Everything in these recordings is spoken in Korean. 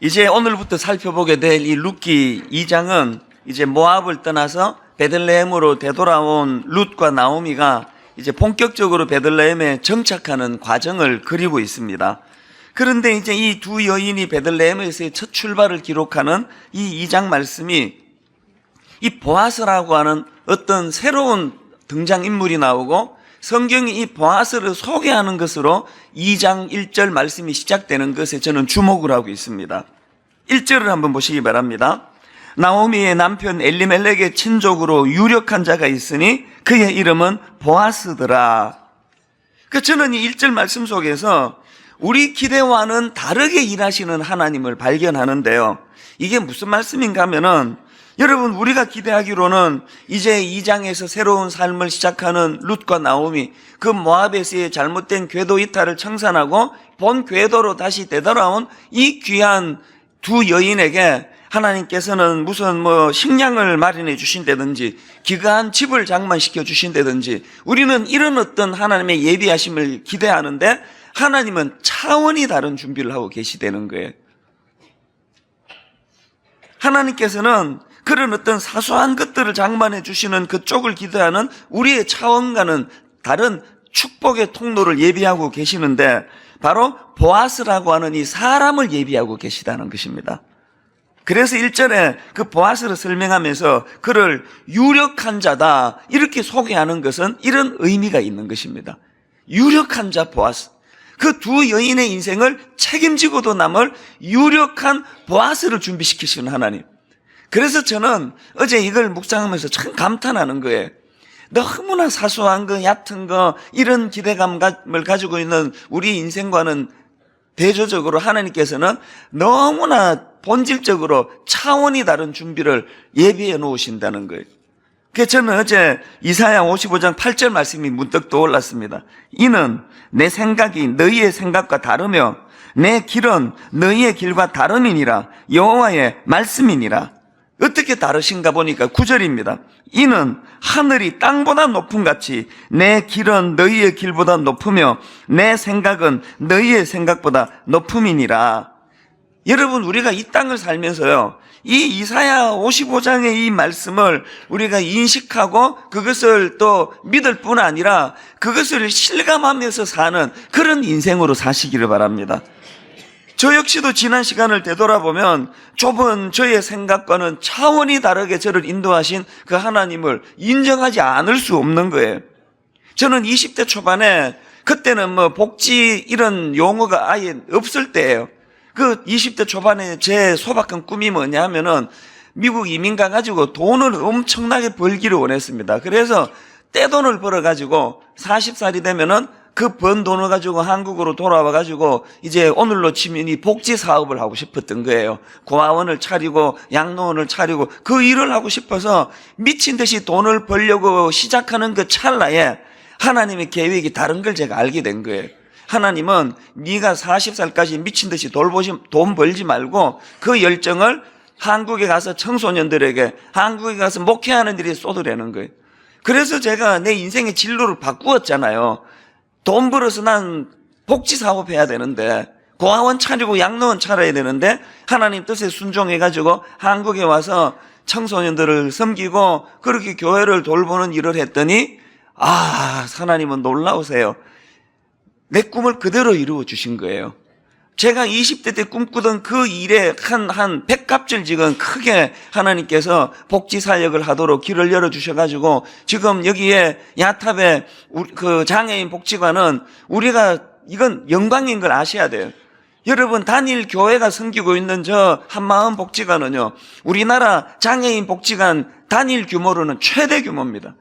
이제 오늘부터 살펴보게 될 이 룻기 2장은 이제 모압을 떠나서 베들레헴으로 되돌아온 룻과 나오미가 이제 본격적으로 베들레헴에 정착하는 과정을 그리고 있습니다. 그런데 이제 이 두 여인이 베들레헴에서의 첫 출발을 기록하는 이 2장 말씀이 이 보아스라고 하는 어떤 새로운 등장 인물이 나오고 성경이 이 보아스를 소개하는 것으로 2장 1절 말씀이 시작되는 것에 저는 주목을 하고 있습니다. 1절을 한번 보시기 바랍니다. 나오미의 남편 엘리멜렉의 친족으로 유력한 자가 있으니 그의 이름은 보아스더라. 그 저는 이 1절 말씀 속에서 우리 기대와는 다르게 일하시는 하나님을 발견하는데요. 이게 무슨 말씀인가 하면은 여러분 우리가 기대하기로는 이제 2장에서 새로운 삶을 시작하는 룻과 나오미 그 모압에서의 잘못된 궤도 이탈을 청산하고 본 궤도로 다시 되돌아온 이 귀한 두 여인에게 하나님께서는 무슨 뭐 식량을 마련해 주신다든지 기가한 집을 장만시켜 주신다든지 우리는 이런 어떤 하나님의 예비하심을 기대하는데 하나님은 차원이 다른 준비를 하고 계시다는 거예요. 하나님께서는 그런 어떤 사소한 것들을 장만해 주시는 그쪽을 기대하는 우리의 차원과는 다른 축복의 통로를 예비하고 계시는데 바로 보아스라고 하는 이 사람을 예비하고 계시다는 것입니다. 그래서 1절에 그 보아스를 설명하면서 그를 유력한 자다 이렇게 소개하는 것은 이런 의미가 있는 것입니다. 유력한 자 보아스. 그 두 여인의 인생을 책임지고도 남을 유력한 보아스를 준비시키시는 하나님. 그래서 저는 어제 이걸 묵상하면서 참 감탄하는 거예요. 너무나 사소한 거, 얕은 거, 이런 기대감을 가지고 있는 우리 인생과는 대조적으로 하나님께서는 너무나 본질적으로 차원이 다른 준비를 예비해 놓으신다는 거예요. 그래서 저는 어제 이사야 55장 8절 말씀이 문득 떠올랐습니다. 이는 내 생각이 너희의 생각과 다르며 내 길은 너희의 길과 다름이니라 여호와의 말씀이니라. 어떻게 다르신가 보니까 구절입니다. 이는 하늘이 땅보다 높은 같이 내 길은 너희의 길보다 높으며 내 생각은 너희의 생각보다 높음이니라. 여러분 우리가 이 땅을 살면서요. 이 이사야 55장의 이 말씀을 우리가 인식하고 그것을 또 믿을 뿐 아니라 그것을 실감하면서 사는 그런 인생으로 사시기를 바랍니다. 저 역시도 지난 시간을 되돌아보면 좁은 저의 생각과는 차원이 다르게 저를 인도하신 그 하나님을 인정하지 않을 수 없는 거예요. 저는 20대 초반에 그때는 뭐 복지 이런 용어가 아예 없을 때예요. 그 20대 초반에 제 소박한 꿈이 뭐냐 하면은 미국 이민 가가지고 돈을 엄청나게 벌기를 원했습니다. 그래서 떼돈을 벌어가지고 40살이 되면은 그 번 돈을 가지고 한국으로 돌아와 가지고 이제 오늘로 치면 이 복지 사업을 하고 싶었던 거예요. 고아원을 차리고 양로원을 차리고 그 일을 하고 싶어서 미친 듯이 돈을 벌려고 시작하는 그 찰나에 하나님의 계획이 다른 걸 제가 알게 된 거예요. 하나님은 네가 40살까지 미친 듯이 돌보지, 돈 벌지 말고 그 열정을 한국에 가서 청소년들에게 한국에 가서 목회하는 일에 쏟으려는 거예요. 그래서 제가 내 인생의 진로를 바꾸었잖아요. 돈 벌어서 난 복지 사업 해야 되는데 고아원 차리고 양로원 차려야 되는데 하나님 뜻에 순종해 가지고 한국에 와서 청소년들을 섬기고 그렇게 교회를 돌보는 일을 했더니 아 하나님은 놀라우세요. 내 꿈을 그대로 이루어 주신 거예요. 제가 20대 때 꿈꾸던 그 일에 한, 한 100갑질 지금 크게 하나님께서 복지 사역을 하도록 길을 열어주셔가지고 지금 여기에 야탑에 그 장애인 복지관은 우리가 이건 영광인 걸 아셔야 돼요. 여러분 단일 교회가 섬기고 있는 저 한마음 복지관은요 우리나라 장애인 복지관 단일 규모로는 최대 규모입니다.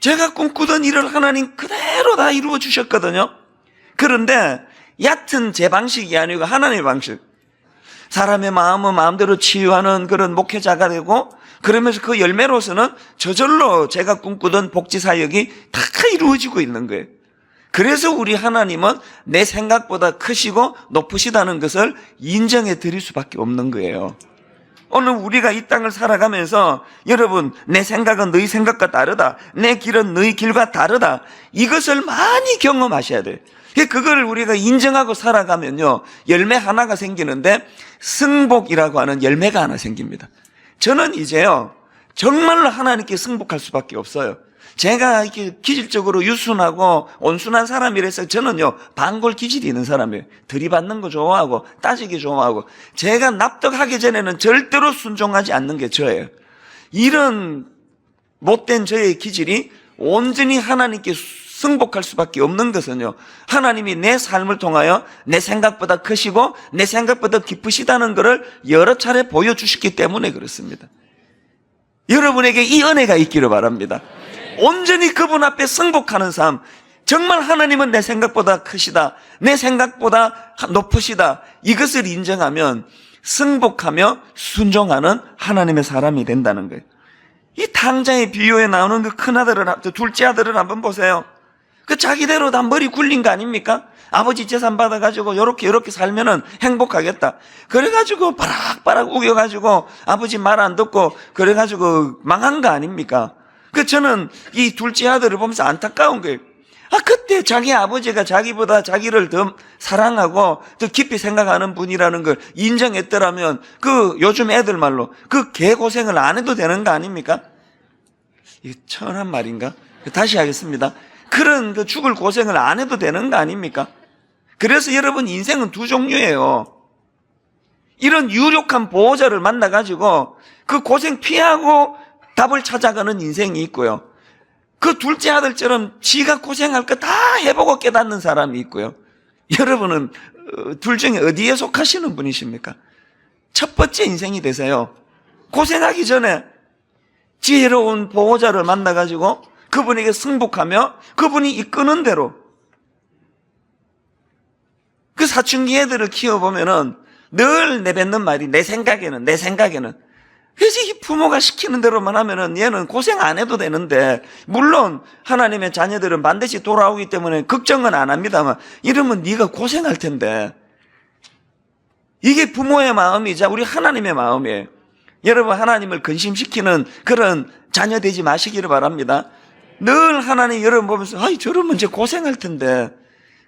제가 꿈꾸던 일을 하나님 그대로 다 이루어 주셨거든요. 그런데 얕은 제 방식이 아니고 하나님의 방식. 사람의 마음을 마음대로 치유하는 그런 목회자가 되고 그러면서 그 열매로서는 저절로 제가 꿈꾸던 복지 사역이 다 이루어지고 있는 거예요. 그래서 우리 하나님은 내 생각보다 크시고 높으시다는 것을 인정해 드릴 수밖에 없는 거예요. 오늘 우리가 이 땅을 살아가면서 여러분 내 생각은 너희 생각과 다르다. 내 길은 너희 길과 다르다. 이것을 많이 경험하셔야 돼요. 그걸 우리가 인정하고 살아가면요. 열매 하나가 생기는데 승복이라고 하는 열매가 하나 생깁니다. 저는 이제요. 정말로 하나님께 승복할 수밖에 없어요. 제가 이렇게 기질적으로 유순하고 온순한 사람이라서 저는요, 반골 기질이 있는 사람이에요. 들이받는 거 좋아하고, 따지기 좋아하고, 제가 납득하기 전에는 절대로 순종하지 않는 게 저예요. 이런 못된 저의 기질이 온전히 하나님께 승복할 수밖에 없는 것은요, 하나님이 내 삶을 통하여 내 생각보다 크시고, 내 생각보다 깊으시다는 것을 여러 차례 보여주셨기 때문에 그렇습니다. 여러분에게 이 은혜가 있기를 바랍니다. 온전히 그분 앞에 승복하는 삶. 정말 하나님은 내 생각보다 크시다. 내 생각보다 높으시다. 이것을 인정하면 승복하며 순종하는 하나님의 사람이 된다는 거예요. 이 탕자의 비유에 나오는 그 큰 아들을, 저 둘째 아들을 한번 보세요. 그 자기대로 다 머리 굴린 거 아닙니까? 아버지 재산 받아가지고 요렇게 요렇게 살면은 행복하겠다. 그래가지고 바락바락 우겨가지고 아버지 말 안 듣고 그래가지고 망한 거 아닙니까? 그 저는 이 둘째 아들을 보면서 안타까운 거예요. 아, 그때 자기 아버지가 자기보다 자기를 더 사랑하고 더 깊이 생각하는 분이라는 걸 인정했더라면 그 요즘 애들 말로 그 개고생을 안 해도 되는 거 아닙니까? 이게 천한 말인가? 다시 하겠습니다. 그런 그 죽을 고생을 안 해도 되는 거 아닙니까? 그래서 여러분 인생은 두 종류예요. 이런 유력한 보호자를 만나가지고 그 고생 피하고 답을 찾아가는 인생이 있고요. 그 둘째 아들처럼 지가 고생할 거 다 해보고 깨닫는 사람이 있고요. 여러분은 어, 둘 중에 어디에 속하시는 분이십니까? 첫 번째 인생이 되세요. 고생하기 전에 지혜로운 보호자를 만나가지고 그분에게 승복하며 그분이 이끄는 대로 그 사춘기 애들을 키워보면은 늘 내뱉는 말이 내 생각에는 내 생각에는 그래서 이 부모가 시키는 대로만 하면은 얘는 고생 안 해도 되는데 물론 하나님의 자녀들은 반드시 돌아오기 때문에 걱정은 안 합니다만 이러면 네가 고생할 텐데 이게 부모의 마음이자 우리 하나님의 마음이에요. 여러분 하나님을 근심시키는 그런 자녀 되지 마시기를 바랍니다. 늘 하나님 여러분 보면서 아이 저러면 이제 고생할 텐데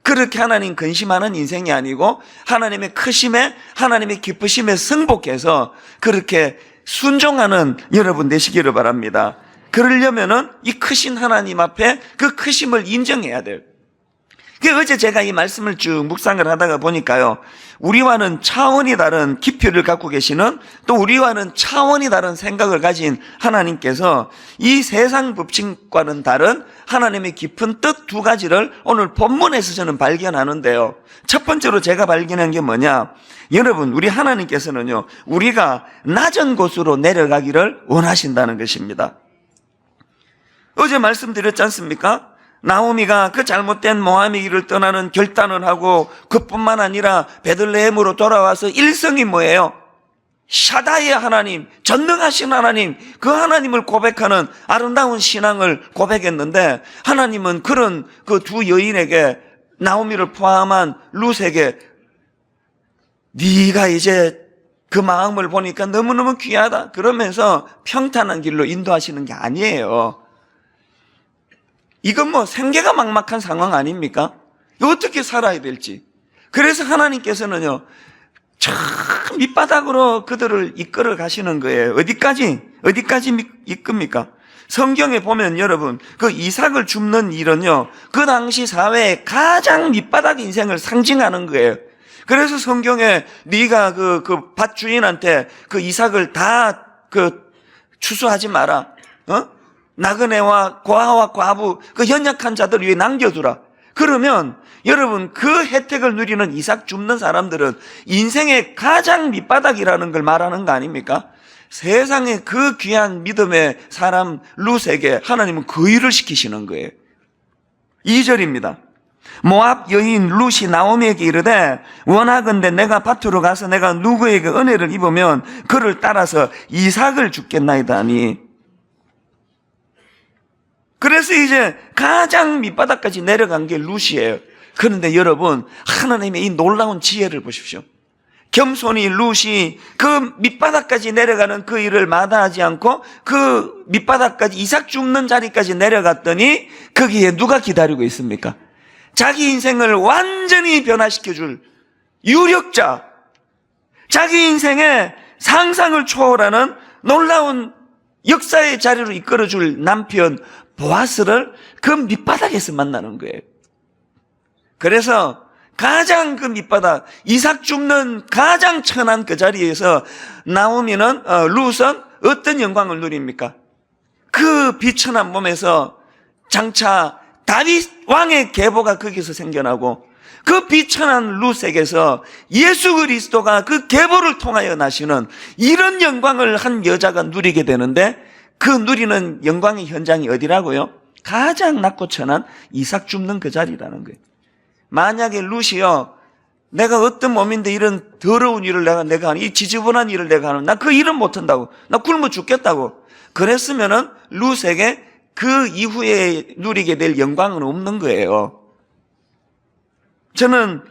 그렇게 하나님 근심하는 인생이 아니고 하나님의 크심에 하나님의 기쁘심에 승복해서 그렇게 순종하는 여러분 되시기를 바랍니다. 그러려면은 이 크신 하나님 앞에 그 크심을 인정해야 돼요. 그 어제 제가 이 말씀을 쭉 묵상을 하다가 보니까요. 우리와는 차원이 다른 깊이를 갖고 계시는 또 우리와는 차원이 다른 생각을 가진 하나님께서 이 세상 법칙과는 다른 하나님의 깊은 뜻 두 가지를 오늘 본문에서 저는 발견하는데요. 첫 번째로 제가 발견한 게 뭐냐? 여러분, 우리 하나님께서는요, 우리가 낮은 곳으로 내려가기를 원하신다는 것입니다. 어제 말씀드렸지 않습니까? 나오미가 그 잘못된 모함의 길을 떠나는 결단을 하고 그뿐만 아니라 베들레헴으로 돌아와서 일성이 뭐예요? 샤다의 하나님, 전능하신 하나님, 그 하나님을 고백하는 아름다운 신앙을 고백했는데 하나님은 그런 그 두 여인에게 나오미를 포함한 룻에게 네가 이제 그 마음을 보니까 너무너무 귀하다. 그러면서 평탄한 길로 인도하시는 게 아니에요. 이건 뭐 생계가 막막한 상황 아닙니까? 어떻게 살아야 될지. 그래서 하나님께서는요, 참 밑바닥으로 그들을 이끌어 가시는 거예요. 어디까지? 어디까지 미- 이끕니까? 성경에 보면 여러분, 그 이삭을 줍는 일은요, 그 당시 사회의 가장 밑바닥 인생을 상징하는 거예요. 그래서 성경에 네가 그, 그 밭 주인한테 그 이삭을 다 그 추수하지 마라. 어? 나그네와 고아와 과부 그 연약한 자들 위에 남겨두라. 그러면 여러분 그 혜택을 누리는 이삭 줍는 사람들은 인생의 가장 밑바닥이라는 걸 말하는 거 아닙니까? 세상의 그 귀한 믿음의 사람 룻에게 하나님은 그 일을 시키시는 거예요. 2절입니다. 모압 여인 룻이 나오미에게 이르되 원하건대 내가 밭으로 가서 내가 누구에게 은혜를 입으면 그를 따라서 이삭을 죽겠나이다 하니 그래서 이제 가장 밑바닥까지 내려간 게 룻이에요. 그런데 여러분, 하나님의 이 놀라운 지혜를 보십시오. 겸손히 룻이 그 밑바닥까지 내려가는 그 일을 마다하지 않고 그 밑바닥까지 이삭 죽는 자리까지 내려갔더니 거기에 누가 기다리고 있습니까? 자기 인생을 완전히 변화시켜 줄 유력자, 자기 인생의 상상을 초월하는 놀라운 역사의 자리로 이끌어 줄 남편 보아스를 그 밑바닥에서 만나는 거예요. 그래서 가장 그 밑바닥, 이삭 줍는 가장 천한 그 자리에서 나오면은, 어, 룻은 어떤 영광을 누립니까? 그 비천한 몸에서 장차 다윗 왕의 계보가 거기서 생겨나고 그 비천한 룻에게서 예수 그리스도가 그 계보를 통하여 나시는 이런 영광을 한 여자가 누리게 되는데 그 누리는 영광의 현장이 어디라고요? 가장 낮고 천한 이삭 줍는 그 자리라는 거예요. 만약에 룻이요, 내가 어떤 몸인데 이런 더러운 일을 내가, 내가 하는, 이 지저분한 일을 내가 하는, 나 그 일은 못한다고. 나 굶어 죽겠다고. 그랬으면은 룻에게 그 이후에 누리게 될 영광은 없는 거예요. 저는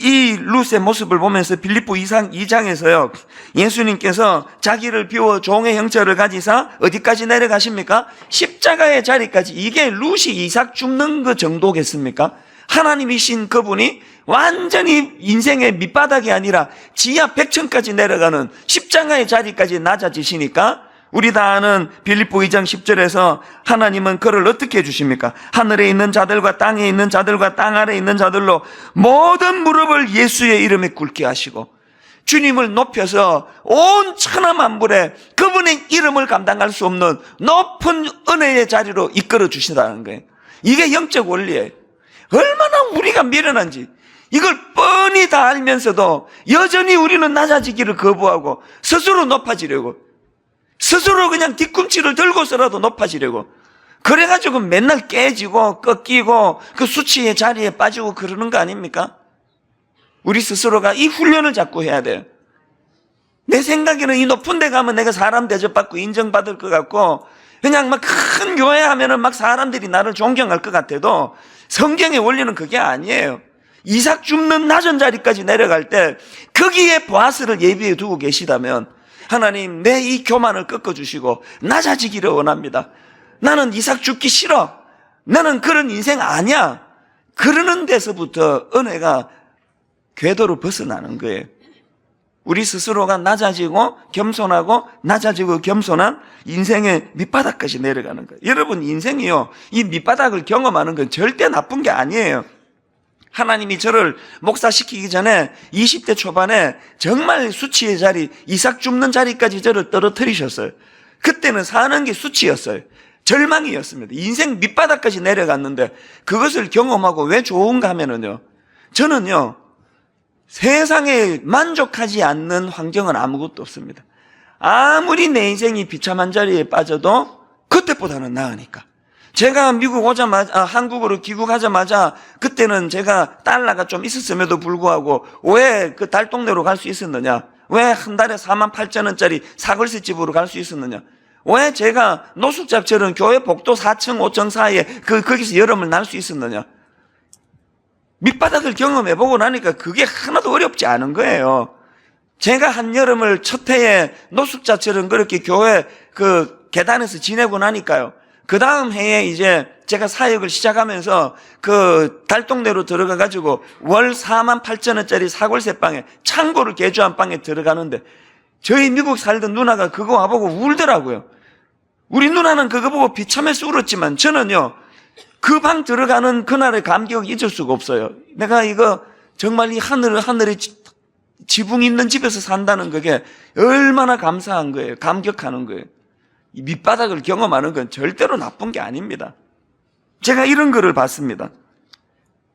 이 룻의 모습을 보면서 빌립보 2장, 2장에서요, 예수님께서 자기를 비워 종의 형체를 가지사 어디까지 내려가십니까? 십자가의 자리까지. 이게 룻이 이삭 죽는 그 정도겠습니까? 하나님이신 그분이 완전히 인생의 밑바닥이 아니라 지하 백층까지 내려가는 십자가의 자리까지 낮아지시니까 우리 다 아는 빌립보 2장 10절에서 하나님은 그를 어떻게 해주십니까? 하늘에 있는 자들과 땅에 있는 자들과 땅 아래에 있는 자들로 모든 무릎을 예수의 이름에 꿇게 하시고 주님을 높여서 온 천하만물에 그분의 이름을 감당할 수 없는 높은 은혜의 자리로 이끌어 주신다는 거예요. 이게 영적 원리예요. 얼마나 우리가 미련한지 이걸 뻔히 다 알면서도 여전히 우리는 낮아지기를 거부하고 스스로 높아지려고 스스로 그냥 뒤꿈치를 들고서라도 높아지려고 그래가지고 맨날 깨지고 꺾이고 그 수치의 자리에 빠지고 그러는 거 아닙니까? 우리 스스로가 이 훈련을 자꾸 해야 돼요. 내 생각에는 이 높은 데 가면 내가 사람 대접받고 인정받을 것 같고 그냥 막 큰 교회 하면은 막 사람들이 나를 존경할 것 같아도 성경의 원리는 그게 아니에요. 이삭 줍는 낮은 자리까지 내려갈 때 거기에 보아스를 예비해 두고 계시다면 하나님 내 이 교만을 꺾어주시고 낮아지기를 원합니다. 나는 이삭 죽기 싫어. 나는 그런 인생 아니야. 그러는 데서부터 은혜가 궤도로 벗어나는 거예요. 우리 스스로가 낮아지고 겸손하고 낮아지고 겸손한 인생의 밑바닥까지 내려가는 거예요. 여러분 인생이요. 이 밑바닥을 경험하는 건 절대 나쁜 게 아니에요. 하나님이 저를 목사시키기 전에 20대 초반에 정말 수치의 자리, 이삭 줍는 자리까지 저를 떨어뜨리셨어요. 그때는 사는 게 수치였어요. 절망이었습니다. 인생 밑바닥까지 내려갔는데 그것을 경험하고 왜 좋은가 하면은요. 저는요. 세상에 만족하지 않는 환경은 아무것도 없습니다. 아무리 내 인생이 비참한 자리에 빠져도 그때보다는 나으니까. 제가 미국 오자마자, 아, 한국으로 귀국하자마자 그때는 제가 달러가 좀 있었음에도 불구하고 왜 그 달동네로 갈 수 있었느냐? 왜 한 달에 4만 8천 원짜리 사글세 집으로 갈 수 있었느냐? 왜 제가 노숙자처럼 교회 복도 4층, 5층 사이에 그, 거기서 여름을 날 수 있었느냐? 밑바닥을 경험해 보고 나니까 그게 하나도 어렵지 않은 거예요. 제가 한 여름을 첫 해에 노숙자처럼 그렇게 교회 그 계단에서 지내고 나니까요. 그 다음 해에 이제 제가 사역을 시작하면서 그 달동네로 들어가 가지고 월 4만 8천 원짜리 사골세 방에 창고를 개조한 방에 들어가는데 저희 미국 살던 누나가 그거 와보고 울더라고요. 우리 누나는 그거 보고 비참해서 울었지만 저는요, 그 방 들어가는 그날의 감격을 잊을 수가 없어요. 내가 이거 정말 이 하늘, 하늘에 지- 지붕 있는 집에서 산다는 그게 얼마나 감사한 거예요. 감격하는 거예요. 이 밑바닥을 경험하는 건 절대로 나쁜 게 아닙니다. 제가 이런 거를 봤습니다.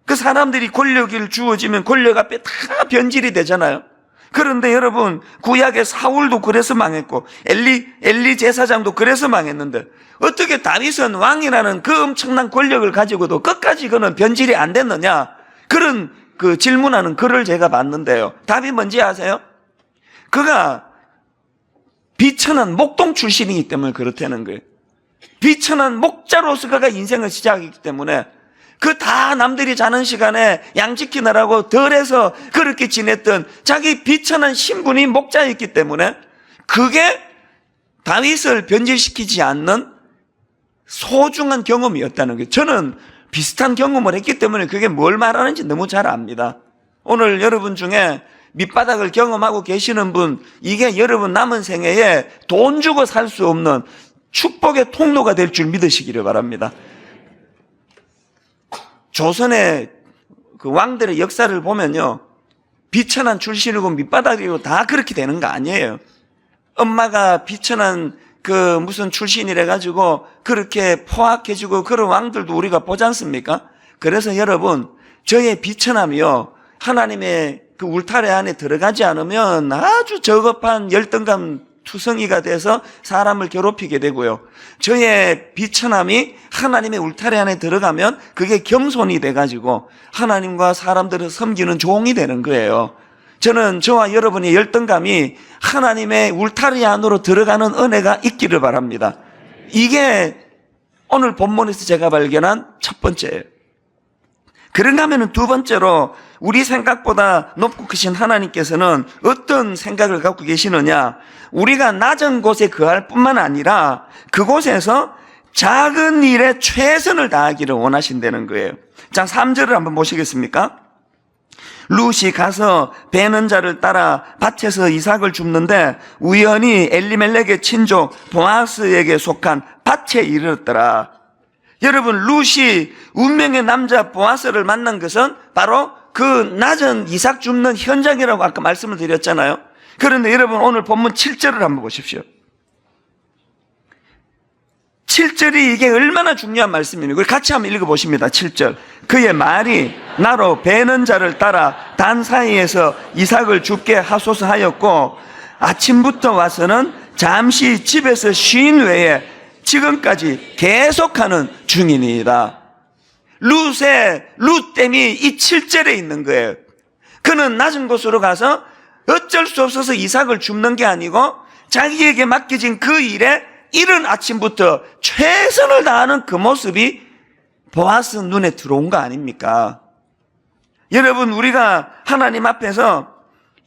그 사람들이 권력을 주어지면 권력 앞에 다 변질이 되잖아요. 그런데 여러분, 구약의 사울도 그래서 망했고, 엘리, 엘리 제사장도 그래서 망했는데, 어떻게 다윗은 왕이라는 그 엄청난 권력을 가지고도 끝까지 그는 변질이 안 됐느냐? 그런 그 질문하는 글을 제가 봤는데요. 답이 뭔지 아세요? 그가 비천한 목동 출신이기 때문에 그렇다는 거예요. 비천한 목자로서 그가 인생을 시작했기 때문에 그 다 남들이 자는 시간에 양 지키느라고 덜해서 그렇게 지냈던 자기 비천한 신분이 목자였기 때문에 그게 다윗을 변질시키지 않는 소중한 경험이었다는 거예요. 저는 비슷한 경험을 했기 때문에 그게 뭘 말하는지 너무 잘 압니다. 오늘 여러분 중에 밑바닥을 경험하고 계시는 분, 이게 여러분 남은 생애에 돈 주고 살 수 없는 축복의 통로가 될 줄 믿으시기를 바랍니다. 조선의 그 왕들의 역사를 보면요. 비천한 출신이고 밑바닥이고 다 그렇게 되는 거 아니에요. 엄마가 비천한 그 무슨 출신이래 가지고 그렇게 포악해지고 그런 왕들도 우리가 보지 않습니까? 그래서 여러분, 저의 비천함이요. 하나님의 그 울타리 안에 들어가지 않으면 아주 저급한 열등감 투성이가 돼서 사람을 괴롭히게 되고요. 저의 비천함이 하나님의 울타리 안에 들어가면 그게 겸손이 돼가지고 하나님과 사람들을 섬기는 종이 되는 거예요. 저는 저와 여러분의 열등감이 하나님의 울타리 안으로 들어가는 은혜가 있기를 바랍니다. 이게 오늘 본문에서 제가 발견한 첫 번째예요. 그런가 하면 두 번째로 우리 생각보다 높고 크신 하나님께서는 어떤 생각을 갖고 계시느냐? 우리가 낮은 곳에 거할 뿐만 아니라 그곳에서 작은 일에 최선을 다하기를 원하신다는 거예요. 자, 3절을 한번 보시겠습니까? 룻이 가서 배는 자를 따라 밭에서 이삭을 줍는데 우연히 엘리멜렉의 친족 보아스에게 속한 밭에 이르렀더라. 여러분 룻이 운명의 남자 보아스를 만난 것은 바로 그 낮은 이삭 줍는 현장이라고 아까 말씀을 드렸잖아요. 그런데 여러분 오늘 본문 7절을 한번 보십시오. 7절이 이게 얼마나 중요한 말씀입니까? 같이 한번 읽어보십니다. 7절. 그의 말이 나로 배는 자를 따라 단 사이에서 이삭을 죽게 하소서 하였고 아침부터 와서는 잠시 집에서 쉰 외에 지금까지 계속하는 중인이다. 룻의 룻댐이 이 7절에 있는 거예요. 그는 낮은 곳으로 가서 어쩔 수 없어서 이삭을 줍는 게 아니고 자기에게 맡겨진 그 일에 이른 아침부터 최선을 다하는 그 모습이 보아스 눈에 들어온 거 아닙니까? 여러분, 우리가 하나님 앞에서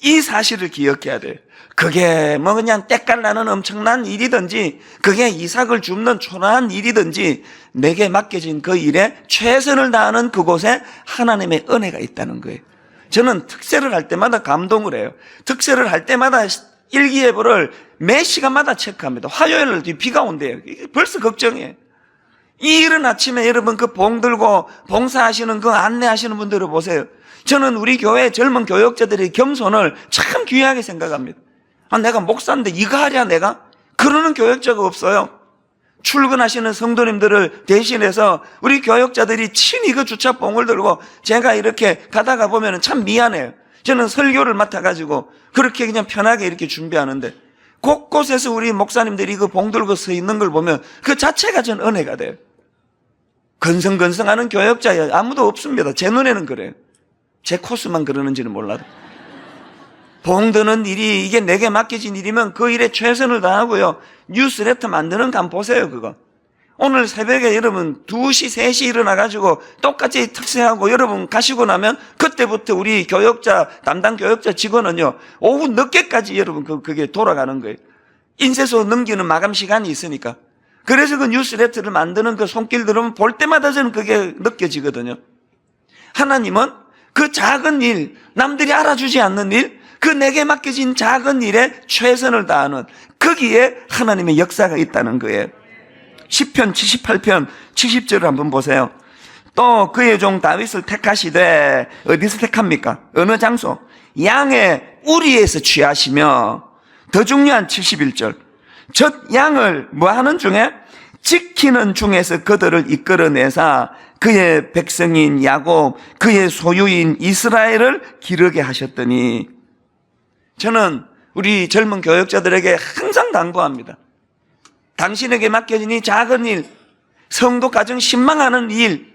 이 사실을 기억해야 돼요. 그게 뭐 그냥 때깔 나는 엄청난 일이든지, 그게 이삭을 줍는 초라한 일이든지, 내게 맡겨진 그 일에 최선을 다하는 그곳에 하나님의 은혜가 있다는 거예요. 저는 특세를 할 때마다 감동을 해요. 특세를 할 때마다 일기예보를 매 시간마다 체크합니다. 화요일날 비가 온대요. 벌써 걱정이에요. 이 이른 아침에 여러분 그 봉 들고 봉사하시는 그 안내하시는 분들을 보세요. 저는 우리 교회 젊은 교역자들의 겸손을 참 귀하게 생각합니다. 아, 내가 목사인데 이거 하랴 내가? 그러는 교역자가 없어요. 출근하시는 성도님들을 대신해서 우리 교역자들이 친히 그 주차 봉을 들고 제가 이렇게 가다가 보면 참 미안해요. 저는 설교를 맡아가지고 그렇게 그냥 편하게 이렇게 준비하는데 곳곳에서 우리 목사님들이 그 봉 들고 서 있는 걸 보면 그 자체가 전 은혜가 돼요. 건성건성하는 교역자 아무도 없습니다. 제 눈에는 그래요. 제 코스만 그러는지는 몰라도. 봉 드는 일이 이게 내게 맡겨진 일이면 그 일에 최선을 다하고요. 뉴스레터 만드는 감 보세요, 그거. 오늘 새벽에 여러분 2시, 3시 일어나가지고 똑같이 특세하고 여러분 가시고 나면 그때부터 우리 교역자, 담당 교역자 직원은요, 오후 늦게까지 여러분 그, 그게 돌아가는 거예요. 인쇄소 넘기는 마감 시간이 있으니까. 그래서 그 뉴스레터를 만드는 그 손길들은 볼 때마다 저는 그게 느껴지거든요. 하나님은 그 작은 일, 남들이 알아주지 않는 일, 그 내게 맡겨진 작은 일에 최선을 다하는 거기에 하나님의 역사가 있다는 거예요. 10편 78편 70절을 한번 보세요. 또 그의 종 다윗을 택하시되 어디서 택합니까? 어느 장소? 양의 우리에서 취하시며 더 중요한 71절. 첫 양을 뭐 하는 중에 지키는 중에서 그들을 이끌어내사 그의 백성인 야곱, 그의 소유인 이스라엘을 기르게 하셨더니 저는 우리 젊은 교역자들에게 항상 당부합니다. 당신에게 맡겨진 이 작은 일, 성도 가정 신망하는 일,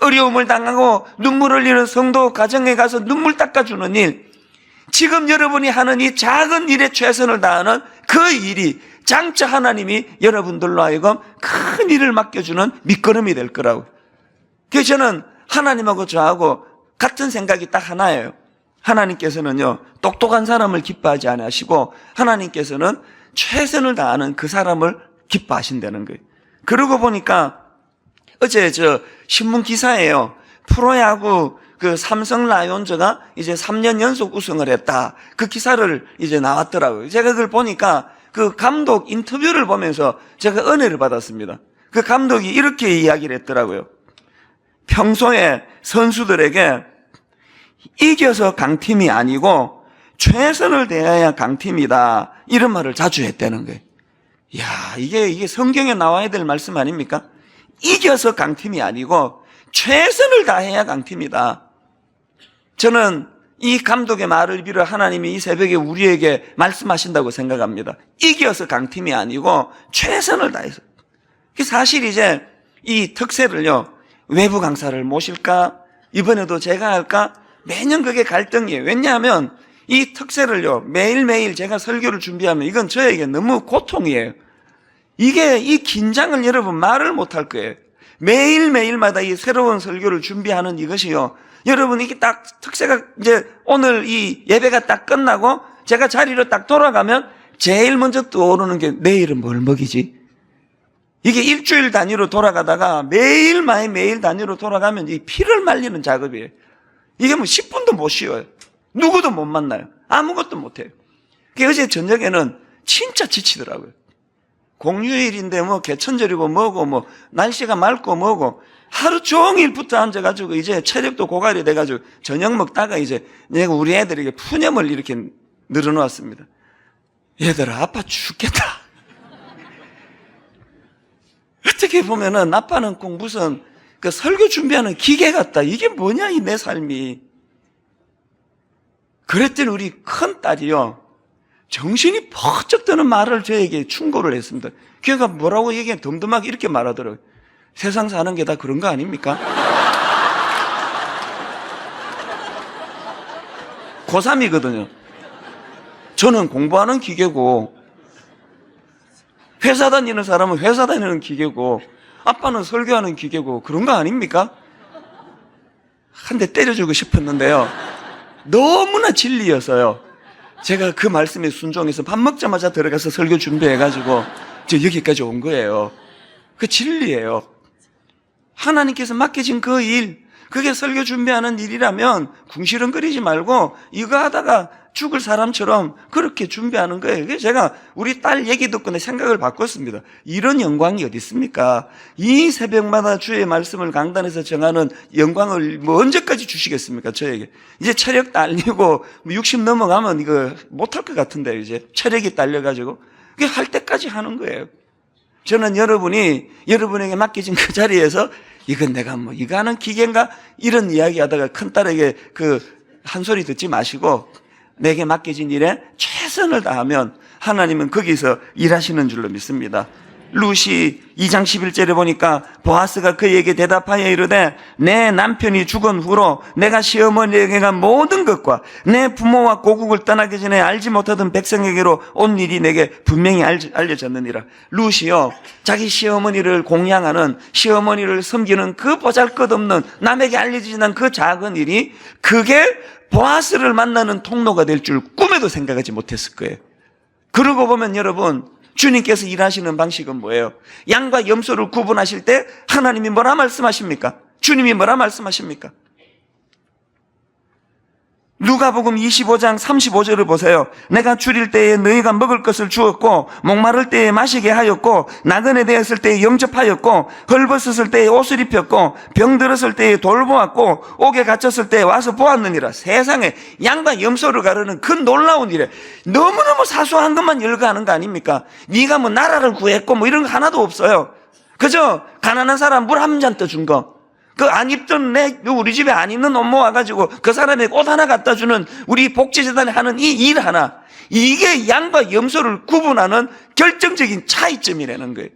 어려움을 당하고 눈물 흘리는 성도 가정에 가서 눈물 닦아주는 일, 지금 여러분이 하는 이 작은 일에 최선을 다하는 그 일이 장차 하나님이 여러분들로 하여금 큰 일을 맡겨주는 밑거름이 될 거라고. 그래서 저는 하나님하고 저하고 같은 생각이 딱 하나예요. 하나님께서는요, 똑똑한 사람을 기뻐하지 않으시고, 하나님께서는 최선을 다하는 그 사람을 기뻐하신다는 거예요. 그러고 보니까 어제 저 신문 기사예요. 프로야구 그 삼성 라이온즈가 이제 3년 연속 우승을 했다. 그 기사를 이제 나왔더라고요. 제가 그걸 보니까 그 감독 인터뷰를 보면서 제가 은혜를 받았습니다. 그 감독이 이렇게 이야기를 했더라고요. 평소에 선수들에게 이겨서 강팀이 아니고 최선을 다해야 강팀이다. 이런 말을 자주 했다는 거예요. 야, 이게, 이게 성경에 나와야 될 말씀 아닙니까? 이겨서 강팀이 아니고 최선을 다해야 강팀이다. 저는 이 감독의 말을 빌어 하나님이 이 새벽에 우리에게 말씀하신다고 생각합니다. 이겨서 강팀이 아니고 최선을 다해서. 그 사실 이제 이 특세를요, 외부 강사를 모실까? 이번에도 제가 할까? 매년 그게 갈등이에요. 왜냐하면 이 특세를요, 매일매일 제가 설교를 준비하면 이건 저에게 너무 고통이에요. 이게 이 긴장을 여러분 말을 못 할 거예요. 매일매일마다 이 새로운 설교를 준비하는 이것이요. 여러분 이게 딱 특세가 이제 오늘 이 예배가 딱 끝나고 제가 자리로 딱 돌아가면 제일 먼저 떠오르는 게 내일은 뭘 먹이지? 이게 일주일 단위로 돌아가다가 매일 매일 매일 단위로 돌아가면 이 피를 말리는 작업이에요. 이게 뭐 10분도 못 쉬어요. 누구도 못 만나요. 아무것도 못 해요. 그 어제 저녁에는 진짜 지치더라고요. 공휴일인데 뭐 개천절이고 뭐고 뭐 날씨가 맑고 뭐고 하루 종일 붙어 앉아가지고 이제 체력도 고갈이 돼가지고 저녁 먹다가 이제 내가 우리 애들에게 푸념을 이렇게 늘어놓았습니다. 얘들아 아빠 죽겠다. 어떻게 보면은 아빠는 꼭 무슨 그 설교 준비하는 기계 같다. 이게 뭐냐 이 내 삶이. 그랬더니 우리 큰 딸이요. 정신이 퍼쩍 드는 말을 저에게 충고를 했습니다. 걔가 뭐라고 얘기해 덤덤하게 이렇게 말하더라고요. 세상 사는 게 다 그런 거 아닙니까? 고3이거든요. 저는 공부하는 기계고, 회사 다니는 사람은 회사 다니는 기계고, 아빠는 설교하는 기계고, 그런 거 아닙니까? 한 대 때려주고 싶었는데요. 너무나 진리여서요. 제가 그 말씀에 순종해서 밥 먹자마자 들어가서 설교 준비해가지고 저 여기까지 온 거예요. 그 진리예요. 하나님께서 맡겨진 그 일, 그게 설교 준비하는 일이라면 궁시렁거리지 말고 이거 하다가 죽을 사람처럼 그렇게 준비하는 거예요. 그래서 제가 우리 딸 얘기 듣고 내 생각을 바꿨습니다. 이런 영광이 어디 있습니까? 이 새벽마다 주의 말씀을 강단에서 정하는 영광을 뭐 언제까지 주시겠습니까? 저에게. 이제 체력 딸리고 60 넘어가면 이거 못할 것 같은데요. 이제 체력이 딸려가지고. 그게 할 때까지 하는 거예요. 저는 여러분이 여러분에게 맡겨진 그 자리에서 이건 내가 뭐 이거 하는 기계인가 이런 이야기 하다가 큰 딸에게 그 한 소리 듣지 마시고 내게 맡겨진 일에 최선을 다하면 하나님은 거기서 일하시는 줄로 믿습니다. 루시 2장 11절에 보니까 보아스가 그에게 대답하여 이르되 내 남편이 죽은 후로 내가 시어머니에게 간 모든 것과 내 부모와 고국을 떠나기 전에 알지 못하던 백성에게로 온 일이 내게 분명히 알- 알려졌느니라. 루시요 자기 시어머니를 공양하는 시어머니를 섬기는 그 보잘것없는 남에게 알려지지 않은 그 작은 일이 그게 보아스를 만나는 통로가 될 줄 꿈에도 생각하지 못했을 거예요. 그러고 보면 여러분, 주님께서 일하시는 방식은 뭐예요? 양과 염소를 구분하실 때 하나님이 뭐라 말씀하십니까? 주님이 뭐라 말씀하십니까? 누가복음 25장 35절을 보세요. 내가 줄일 때에 너희가 먹을 것을 주었고 목마를 때에 마시게 하였고 나그네 되었을 때에 영접하였고 헐벗었을 때에 옷을 입혔고 병들었을 때에 돌보았고 옥에 갇혔을 때에 와서 보았느니라. 세상에 양과 염소를 가르는 그 놀라운 일에 너무너무 사소한 것만 열거하는 거 아닙니까? 네가 뭐 나라를 구했고 뭐 이런 거 하나도 없어요. 그저 가난한 사람 물 한 잔 떠준 거. 그 안 입던 내 우리 집에 안 입는 옷 모아가지고 그 사람에게 옷 하나 갖다 주는 우리 복지재단에 하는 이 일 하나 이게 양과 염소를 구분하는 결정적인 차이점이라는 거예요.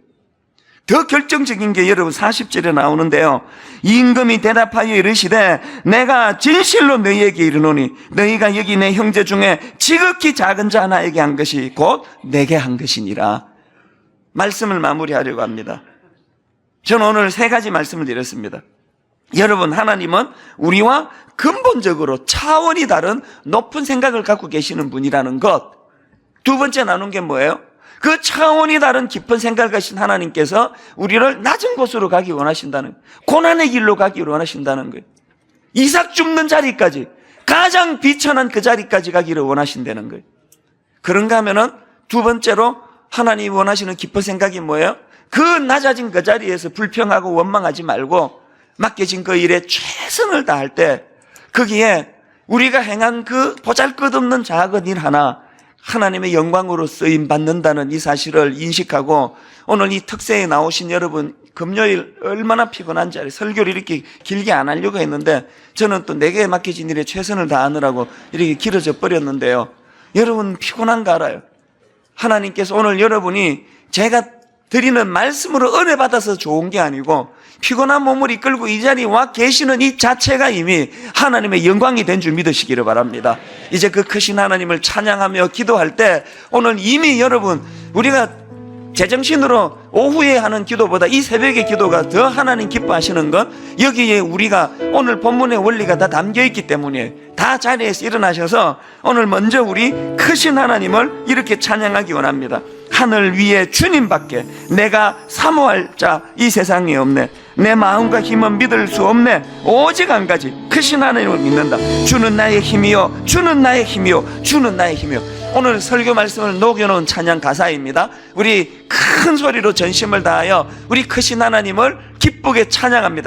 더 결정적인 게 여러분 40절에 나오는데요. 임금이 대답하여 이르시되 내가 진실로 너희에게 이르노니 너희가 여기 내 형제 중에 지극히 작은 자 하나에게 한 것이 곧 내게 한 것이니라. 말씀을 마무리하려고 합니다. 저는 오늘 세 가지 말씀을 드렸습니다. 여러분, 하나님은 우리와 근본적으로 차원이 다른 높은 생각을 갖고 계시는 분이라는 것. 두 번째 나눈 게 뭐예요? 그 차원이 다른 깊은 생각을 가신 하나님께서 우리를 낮은 곳으로 가기 원하신다는, 고난의 길로 가기를 원하신다는 거예요. 이삭 죽는 자리까지, 가장 비천한 그 자리까지 가기를 원하신다는 거예요. 그런가 하면은 두 번째로 하나님이 원하시는 깊은 생각이 뭐예요? 그 낮아진 그 자리에서 불평하고 원망하지 말고 맡겨진 그 일에 최선을 다할 때 거기에 우리가 행한 그 보잘것없는 작은 일 하나 하나님의 영광으로 쓰임 받는다는 이 사실을 인식하고 오늘 이 특세에 나오신 여러분 금요일 얼마나 피곤한지 알아요. 설교를 이렇게 길게 안 하려고 했는데 저는 또 내게 맡겨진 일에 최선을 다하느라고 이렇게 길어져 버렸는데요. 여러분 피곤한 거 알아요. 하나님께서 오늘 여러분이 제가 드리는 말씀으로 은혜 받아서 좋은 게 아니고 피곤한 몸을 이끌고 이 자리에 와 계시는 이 자체가 이미 하나님의 영광이 된 줄 믿으시기를 바랍니다. 이제 그 크신 하나님을 찬양하며 기도할 때 오늘 이미 여러분 우리가 제정신으로 오후에 하는 기도보다 이 새벽의 기도가 더 하나님 기뻐하시는 건 여기에 우리가 오늘 본문의 원리가 다 담겨 있기 때문에 다 자리에서 일어나셔서 오늘 먼저 우리 크신 하나님을 이렇게 찬양하기 원합니다. 하늘 위에 주님밖에 내가 사모할 자 이 세상에 없네. 내 마음과 힘은 믿을 수 없네. 오직 한 가지 크신 하나님을 믿는다. 주는 나의 힘이요. 주는 나의 힘이요. 주는 나의 힘이요. 오늘 설교 말씀을 녹여놓은 찬양 가사입니다. 우리 큰 소리로 전심을 다하여 우리 크신 하나님을 기쁘게 찬양합니다.